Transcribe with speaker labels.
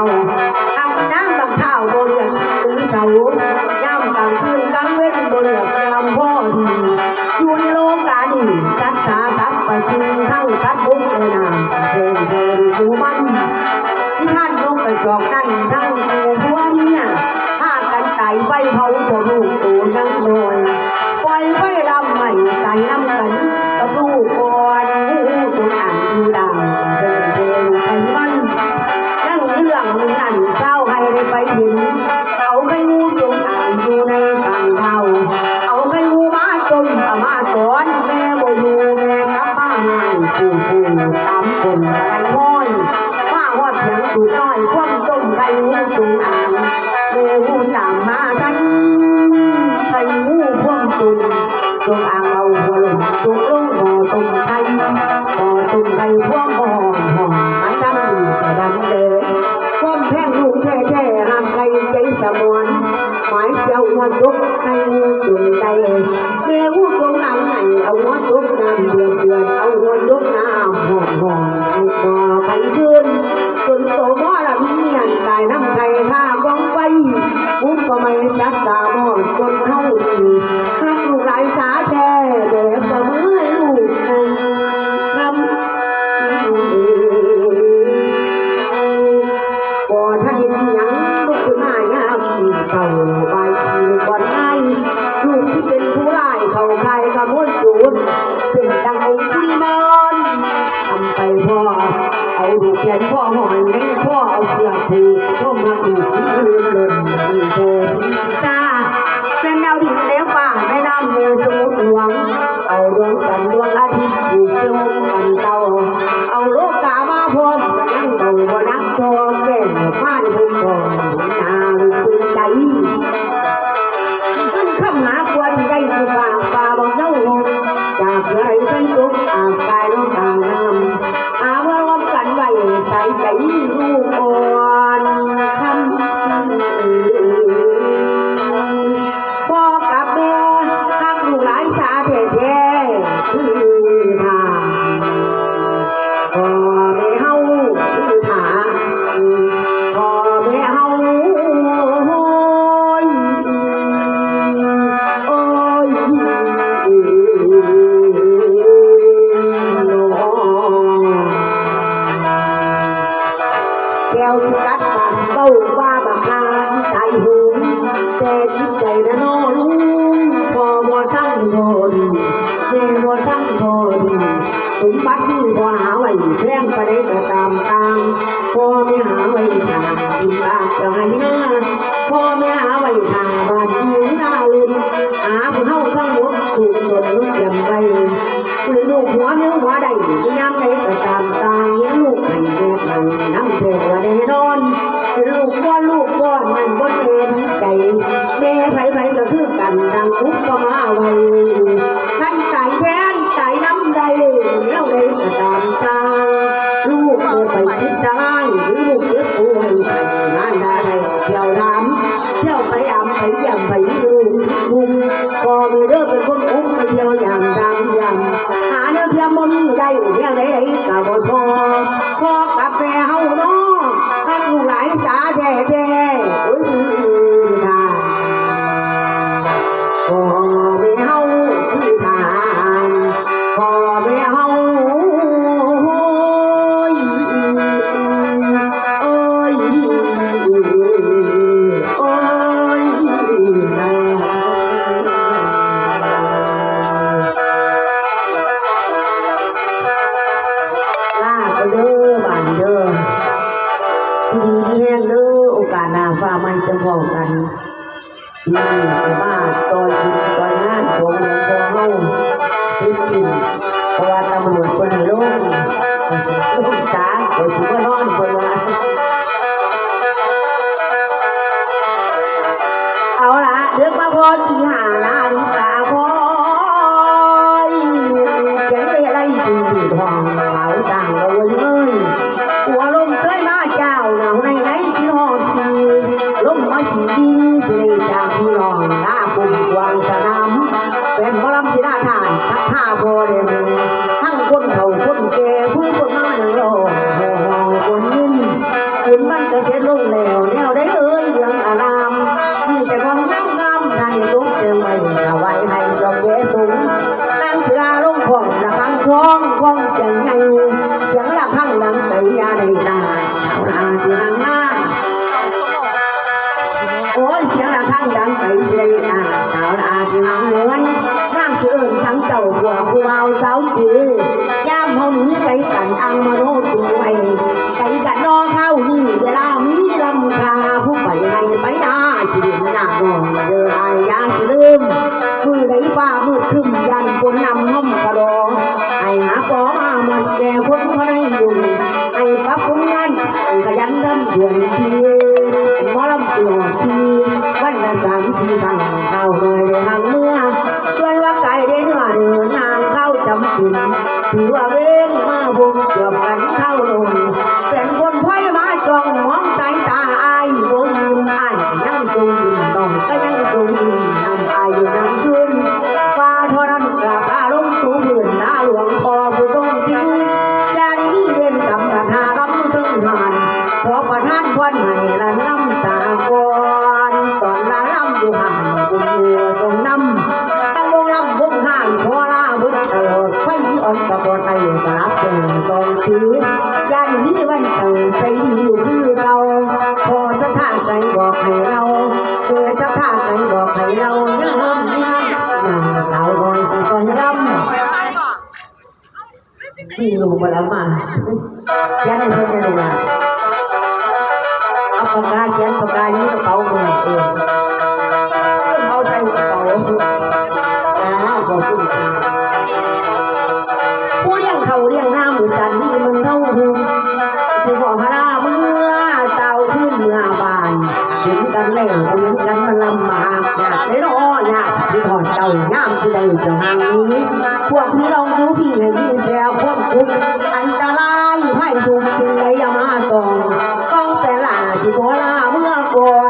Speaker 1: าเอาอีนั่งบางเท้าบ่เรียกหรือเสาย่ำกลางคืนกลางเว้นบ่เรียกยามพ่อดีอยู่ในโลกานี้จัดสาทับไปสิ่งทั้งทัดบุกเลยนาเพลงเพลงกูมันที่ท่านลงไปจอกนั่นทั้งกูผัวเมียห้ากันไต่ไฟเผาพวกลูก ดเสียงตุน้อยคว่ำต้มไก่งูจงอ่านแม่งูตามมาทันไก่งูคว่ำตุนจงอ่างเอาหัวลงจงลงหอต้มไก่หอต้มไก่คว่ำหอหอมันทำดีแต่ดันเลยความแพงลูกแท้แท้ๆห้ามใครใจสมวนหมายเจ้าหัวจุกให้ จ เอาดูแขนพ่อห่อยในพ่อเอาเสียผูกพ่อมาผูกที่อื่นเลยมีแต่ทิ้งตาเป็นดาวดินแล้วฟ้าแม่น้ำเมสมุทรหลวง เอาดวงจันทร์ดวงอาทิตย์ผูกเกี่ยวกันเตาเอาโลกามาพร้อม วที่กัดปากเบ้าว่าบักนาใจหูแต่จิตใจนะโน้อลุงพอบ่ทั้งพอดีแม่บ่ทั้งพอดีสมบัติที่พอหาไว้แพงไปได้ก็ตามตามพ่อไม่หาไว้ทางดินบาทจะให้หน้าพ่อไม่หาไว้ทางบ้าทอยู่หน้าลุนหาผู้เข้าข้างหัวถูกตนลุกยำไปคุณลูกหัวเนื้อหัวใดที่ยามใดก็ตาม กันดังคุกมาไว้ท่านใจแทนใจน้ำใดแล้วใดก็ตามตางลูกเมื่อไปคิดจะร้ายหรือลูกเจ็บป่วยงานใดเที่ยวถามเที่ยวไปอ่ำไปเยี่ยมไปวิลูกคุมก็มีเด้อเป็นคนอุ้มไปเที่ยวอย่างดังยำหาเนื้อเทียมบ่มีได้เที่ยวใดๆก็บ่พอพอกับแม่เฮาเนาะถ้าลูกหลายสาแท้ อแม่เฮาโอ้ยโอยโอยลาไปเด้อบ้านเด้อดีที่แห้งเด้อโอกาสหน้าฟ้าไม่จะพอกันที่มาต่อยบุญต่อยงานของหลวงพ่อเฮาที่จริง เพราะว่าตำรวจคนให้ลงลงตาโดยที่ว่านอนคนว่าเอาละเดือกมาพอที่หานาฬิกาพอยเสียงอะไรดีทองเหลาดังเราเลยเอ้ยหัวลมเคยมาเจ้าหนาวในไหนที่ห้อดทีลมมาสีดีสิได้จากพี่น้องหน้าปุ่มวางสนามเป็นพลัมศิลาทานทักท่าพอเดมีทั้ มทั้งเจ้าผัวผู้เอาสาวจีย่ามเฮานี้ไปกันอังมาโนตีไว้ไปกันนอเข้านี่เวลามีลำคาผู้ไปให้ไปได้ชีวิตหน้านองเดินอายยาสิลืมมือไหนฟ้ามืดคึมยันคนนำห้อมกระดองให้หาปอมามือนแก่คนเขาได้อยู่ให้ปรับปรุงงานขยันเริ่มด่วนทีมอลำเสียวทีวันละสามทีทาง ถือว่าำนี่ลงมาแล้วมายันให้เพื่อนได้ลงมาเอาปากกาเขียนปากกานี้กระเป๋าเงินเองเอาใจกระเป๋าอ่าขอบคุณค่ะผู้เลี้ยงเขาเลี้ยงน้ำหรือจันนี่มึงเท่าหูที่ขอฮาราเมื่อเต่าขึ้นเมื่อบานเห็นกันแล้วเห็นกันมันลำบากอยากได้รออยากที่ถอนเต่าย่ามที่ใดจะห่างนี้ พวกพี่ลองดูพี่มีแล้วพวกคุณอันตรายให้ถูกจริงเลยอย่ามาตองต้องแต่ละที่โบราเมื่อก่อน